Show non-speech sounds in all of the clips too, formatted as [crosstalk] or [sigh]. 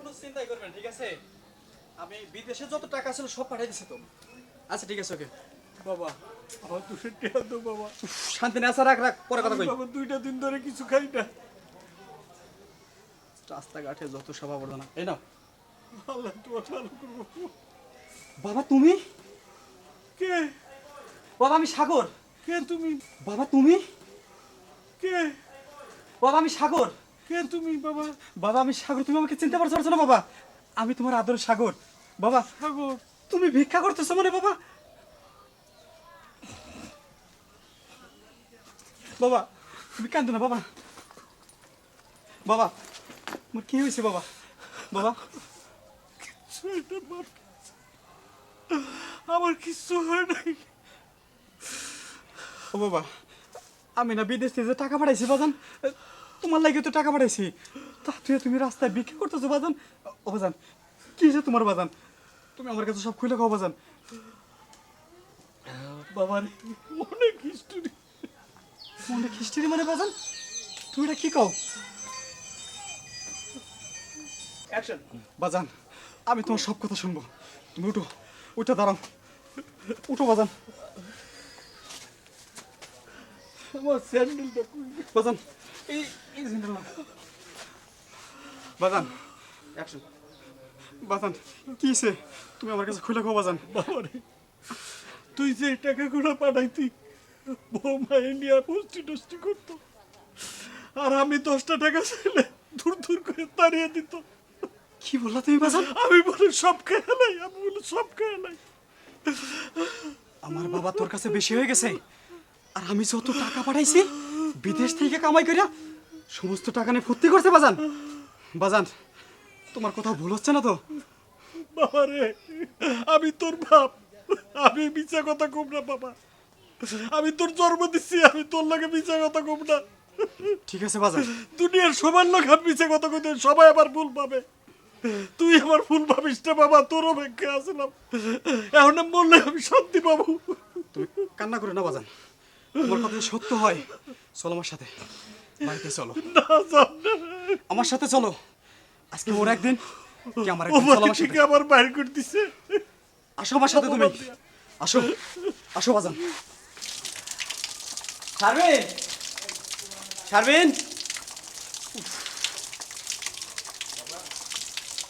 কোনো চিন্তাই করবেন ঠিক আছে? আমি বিদেশে যত টাকা ছিল সব পাঠিয়ে দিছি তো। আচ্ছা ঠিক আছে ওকে। বাবা আমার তো বাবা। শান্তি না আছে রাখ রাখ পরে কথা কই। বাবা দুইটা দিন ধরে কিছু খাই না। রাস্তাঘাটে যত সভা বলো না এই নাও। আল্লাহ তোমার ভালো করব। বাবা তুমি? কে? বাবা আমি সাগর। কে তুমি? বাবা তুমি? কে? বাবা আমি সাগর। কে তুমি বাবা? বাবা আমি সাগর তুমি আমাকে চিনতে পারছ না বাবা? আমি তোমার আদর সাগর। বাবা সাগর। তুমি ভিক্ষা করতেছো মানে বাবা? বাবা তুমি কান্দো না বাবা। বাবা আমার কি হয়েছে বাবা? বাবা? আমার কিছু হয় নাই। ও বাবা আমি না বিদেশ থেকে যে টাকা পাঠাইছি বাজান তোমার লাগে তো টাকা পাঠাইছি। তা তুই, তুমি রাস্তায় বিক্রি করতেছো বাজান? ও বাজান, কি যে তোমার বাজান? তুমি আমার কাছে সব খুলে খাও বাজান। বাবা অনেক হিস্টোরি অনেক হিস্ট্রি মানে বাজান, তুমি এটা কি কও? অ্যাকশন বাজান, আমি তোমার সব কথা শুনব। তুমি উঠো, উঠে দাঁড়াও। উঠো বাজান। আমার স্যান্ডেলটা বাজান এই এই জিনিসটা বাজান অ্যাকশন বাজান কি তুমি আমার কাছে খুলে খাও বাজান বাবা রে তুই যে টাকাগুলো পাঠাইতি বৌমা ইন্ডিয়া পুষ্টি টুষ্টি করতো আর আমি দশটা টাকা চাইলে দূর দূর করে তাড়িয়ে দিত কি বললা তুমি বাজান আমি বলে সব খেয়ে নাই আমি বলে সব খেয়ে নাই আমার বাবা তোর কাছে বেশি হয়ে গেছে আর আমি যত টাকা পাঠাইছি বিদেশ থেকে কামাই করিয়া সমস্ত টাকা নিয়ে ফুর্তি করছে বাজান। বাজান তোমার কথা ভুল হচ্ছে না তো? বাবা রে আমি তোর বাপ। আমি মিছা কথা কম না বাবা। আমি তোর জন্ম দিচ্ছি আমি তোর লাগে মিছা কথা কম না। ঠিক আছে বাজান। দুনিয়ার সবার লোক আমি মিছা কথা কইতে সবাই আবার ভুল পাবে তুই আমার ভুল ভাবিস না বাবা তোর অপেক্ষা আসলাম এখন বললে আমি শান্তি পাবো। তুমি কান্না করে না বাজান। তোমার কথা সত্য হয় চলো আমার সাথে। বাড়িতে চলো। আমার সাথে চলো। আজকে ওর একদিন কি আমার একদিন আমার বাইর করে দিছে। আসো আমার সাথে তুমি। আসো। আসো বাজান। শারমিন! শারমিন!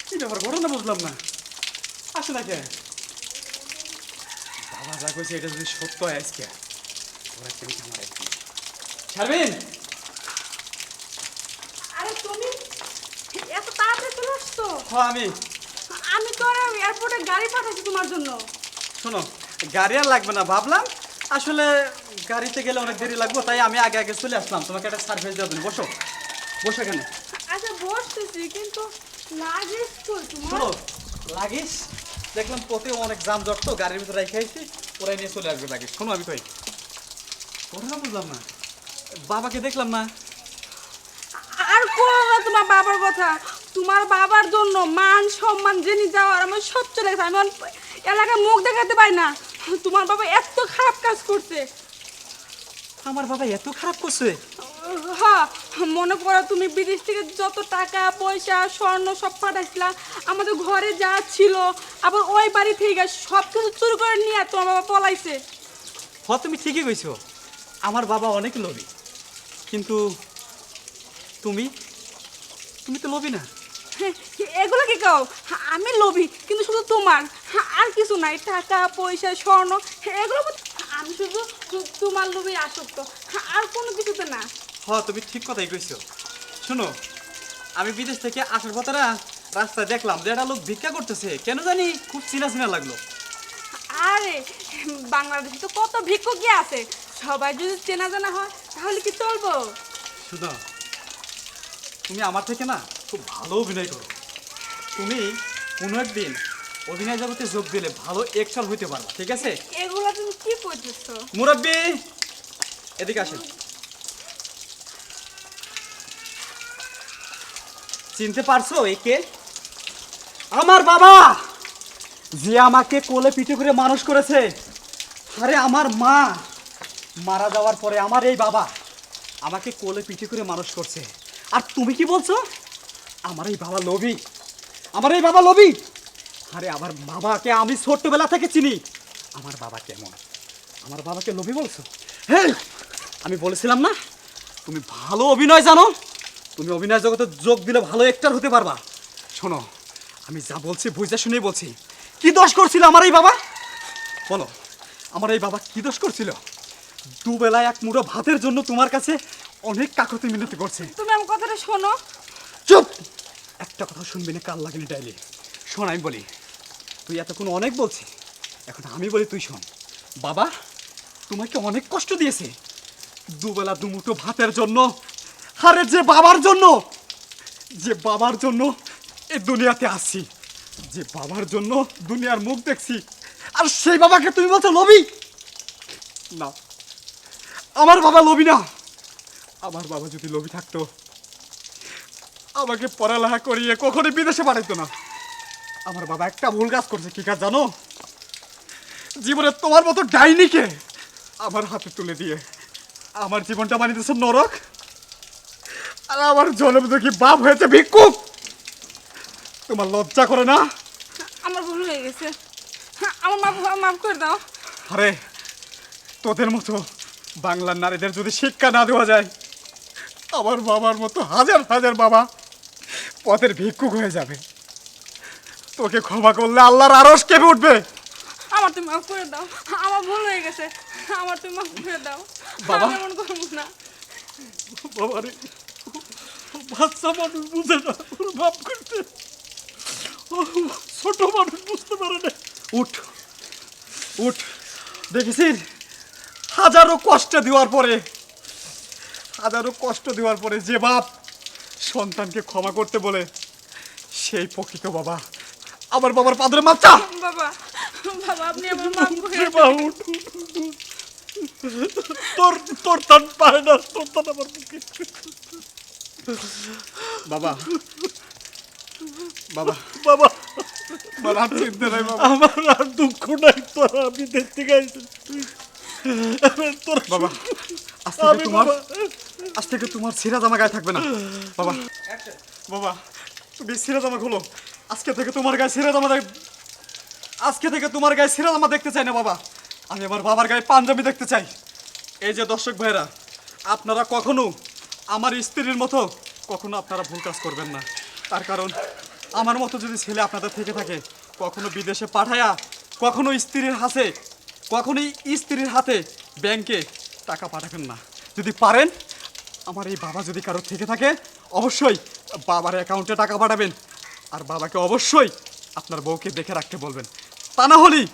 কি ব্যাপার ঘটনা বুঝলাম না। আসো না কে বাবা যা কইছে এটা যদি সত্য হয় আজকে। ওরা কেন আমার একদিন শারমিন! আরে তুমি এত তাড়াতাড়ি চলে আসছো? হ আমি। আমি তো এয়ারপোর্টে গাড়ি পাঠাচ্ছি তোমার জন্য। শোনো গাড়ি আর লাগবে না ভাবলাম। আসলে গাড়িতে গেলে অনেক দেরি লাগবে তাই আমি আগে আগে চলে আসলাম। তোমাকে একটা সার্ভিস দেওয়ার জন্য। বসো। বসো এখানে। আচ্ছা বসতেছি কিন্তু লাগেজ কই তোমার? লাগিস দেখলাম পথে অনেক জাম জট তো গাড়ির ভিতরে রেখে আইছি ওরাই নিয়ে চলে আসবে লাগিস শোনো আমি কই? কথা বুঝলাম না। বাবাকে দেখলাম না। আর কোনো তোমার বাবার কথা? তোমার বাবার জন্য মান সম্মান জেনে যাওয়ার আমার সব চলে গেছে আমি এলাকায় মুখ দেখাতে পারি না। তোমার বাবা এত খারাপ কাজ করছে। আমার বাবা এত খারাপ করছে? হ্যাঁ মনে করো তুমি বিদেশ থেকে যত টাকা পয়সা স্বর্ণ সব পাঠাইছিলা। আমাদের ঘরে যা ছিল আবার ওই বাড়ি থেকে সব কিছু চুরি করে নিয়ে তোমার বাবা পলাইছে। হ তুমি ঠিকই কইছো। আমার বাবা অনেক লোভী। কিন্তু তুমি? তুমি তো লোভী না। [laughs] এগুলো কি কাও? আমি লোভী কিন্তু শুধু তোমার। আর কিছু নাই টাকা পয়সা স্বর্ণ এগুলো আমি শুধু তোমার লোভী আসক্ত। আর কোনো কিছুতে না। হ তুমি ঠিক কথাই কইছো। শোনো আমি বিদেশ থেকে আসার পথে না রাস্তায় দেখলাম যে একটা লোক ভিক্ষা করতেছে। কেন জানি খুব চিনা চিনা লাগল। আরে বাংলাদেশে তো কত ভিক্ষুকই আছে। সবাই যদি চেনা জানা হয় তাহলে কি চলবো? শুনো তুমি আমার থেকে না খুব ভালো অভিনয় করো। তুমি কোনো একদিন অভিনয় জগতে যোগ দিলে ভালো একশাল হইতে পারবা ঠিক আছে? এগুলো তুমি কি করতেছো? মুরব্বী এদিকে আসেন। চিনতে পারছ একে? আমার বাবা যে আমাকে কোলে পিঠে করে মানুষ করেছে আরে আমার মা মারা যাওয়ার পরে আমার এই বাবা আমাকে কোলে পিঠে করে মানুষ করছে। আর তুমি কি বলছো? আমার এই বাবা লোভী। আমার এই বাবা লবি আরে আমার বাবাকে আমি ছোট্টবেলা থেকে চিনি। আমার বাবা কেমন? আমার বাবাকে লবি বলছো? হ্যাঁ আমি বলেছিলাম না, তুমি ভালো অভিনয় জানো। তুমি অভিনয় জগতে যোগ দিলে ভালো একটার হতে পারবা। শোনো, আমি যা বলছি বুঝে শুনেই বলছি। কি দোষ করছিল আমার এই বাবা? বলো, আমার এই বাবা কি দোষ করছিল? দুবেলায় এক মুঠো ভাতের জন্য তোমার কাছে অনেক কাকতি মিনতি করছে। তুমি আমার কথাটা শোনো। চুপ! একটা কথা শুনবি না কাল লাগেনি ডাইলি। শোন আমি বলি তুই এতক্ষণ অনেক বলছি এখন আমি বলি তুই শোন। বাবা তোমাকে অনেক কষ্ট দিয়েছে। দুবেলা দুমুঠো ভাতের জন্য আরে যে বাবার জন্য যে বাবার জন্য এ দুনিয়াতে আসছি যে বাবার জন্য দুনিয়ার মুখ দেখছি আর সেই বাবাকে তুমি বলছো লবি না। আমার বাবা লবি না। আমার বাবা যদি লবি থাকতো আমাকে পড়ালেখা করিয়ে কখনোই বিদেশে পাঠাইতো না। আমার বাবা একটা ভুল কাজ করছে কি কাজ জানো? জীবনে তোমার মতো ডাইনিকে আমার হাতে তুলে দিয়ে আমার জীবনটা বানিয়ে দিয়েছে নরক। আর আমার জন্ম দেখি বাপ হয়েছে ভিক্ষুক তোমার লজ্জা করে না? আমার ভুল হয়ে গেছে। আমার মাফ মাফ করে দাও। আরে তোদের মতো বাংলার নারীদের যদি শিক্ষা না দেওয়া যায় আমার বাবার মতো হাজার হাজার বাবা পথের ভিক্ষুক হয়ে যাবে। তোকে ক্ষমা করলে আল্লাহর আরস কেঁপে উঠবে। আমার তুমি মাফ করে দাও। আমার ভুল হয়ে গেছে। আমার তুমি মাফ করে দাও। বাবা। এমন করব না। বাবারে বাচ্চা মানুষ বুঝে না ভাব করতে। ছোট মানুষ বুঝতে পারে না। উঠ উঠ। দেখেছিস? হাজারো কষ্ট দেওয়ার পরে হাজারো কষ্ট দেওয়ার পরে যে বাপ সন্তানকে ক্ষমা করতে বলে সেই প্রকৃত বাবা। আমার বাবার পাদরে মাপচা বাবা আপনি আমার মাফ করে। তোর তোর তান পায় না তোর তান আমার বুকে বাবা বাবা বাবা। বাবা আর চিনতে নাই বাবা। আমার আর দুঃখ নাই তোর আমি দেখতে তোর বাবা আজ থেকে তোমার আজ থেকে তোমার ছিঁড়া জামা গায়ে থাকবে না। বাবা। বাবা তুমি ছিঁড়া জামা খোলো। আজকে থেকে তোমার গায়ে ছিঁড়া জামা আজকে থেকে তোমার গায়ে ছিঁড়া জামা দেখতে চাই না বাবা। আমি আমার বাবার গায়ে পাঞ্জাবি দেখতে চাই। এই যে দর্শক ভাইরা আপনারা কখনো আমার স্ত্রীর মতো কখনো আপনারা ভুল কাজ করবেন না। তার কারণ আমার মতো যদি ছেলে আপনাদের থেকে থাকে কখনো বিদেশে পাঠায়া কখনো স্ত্রীর হাতে কখনোই স্ত্রীর হাতে ব্যাংকে টাকা পাঠাবেন না। যদি পারেন, আমার এই বাবা যদি কারোর থেকে থাকে, অবশ্যই বাবার অ্যাকাউন্টে টাকা পাঠাবেন। আর বাবাকে অবশ্যই আপনার বউকে দেখে রাখতে বলবেন। তা না হলেই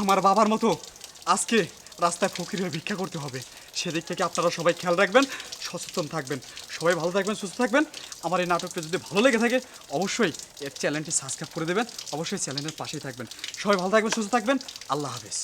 আমার বাবার মতো আজকে রাস্তায় ফকির হয়ে ভিক্ষা করতে হবে। সেদিক থেকে আপনারা সবাই খেয়াল রাখবেন, সচেতন থাকবেন। সবাই ভালো থাকবেন, সুস্থ থাকবেন। আমার এই নাটকটা যদি ভালো লেগে থাকে, অবশ্যই এর চ্যানেলটি সাবস্ক্রাইব করে দেবেন। অবশ্যই চ্যানেলের পাশেই থাকবেন। সবাই ভালো থাকবেন, সুস্থ থাকবেন। আল্লাহ হাফেজ।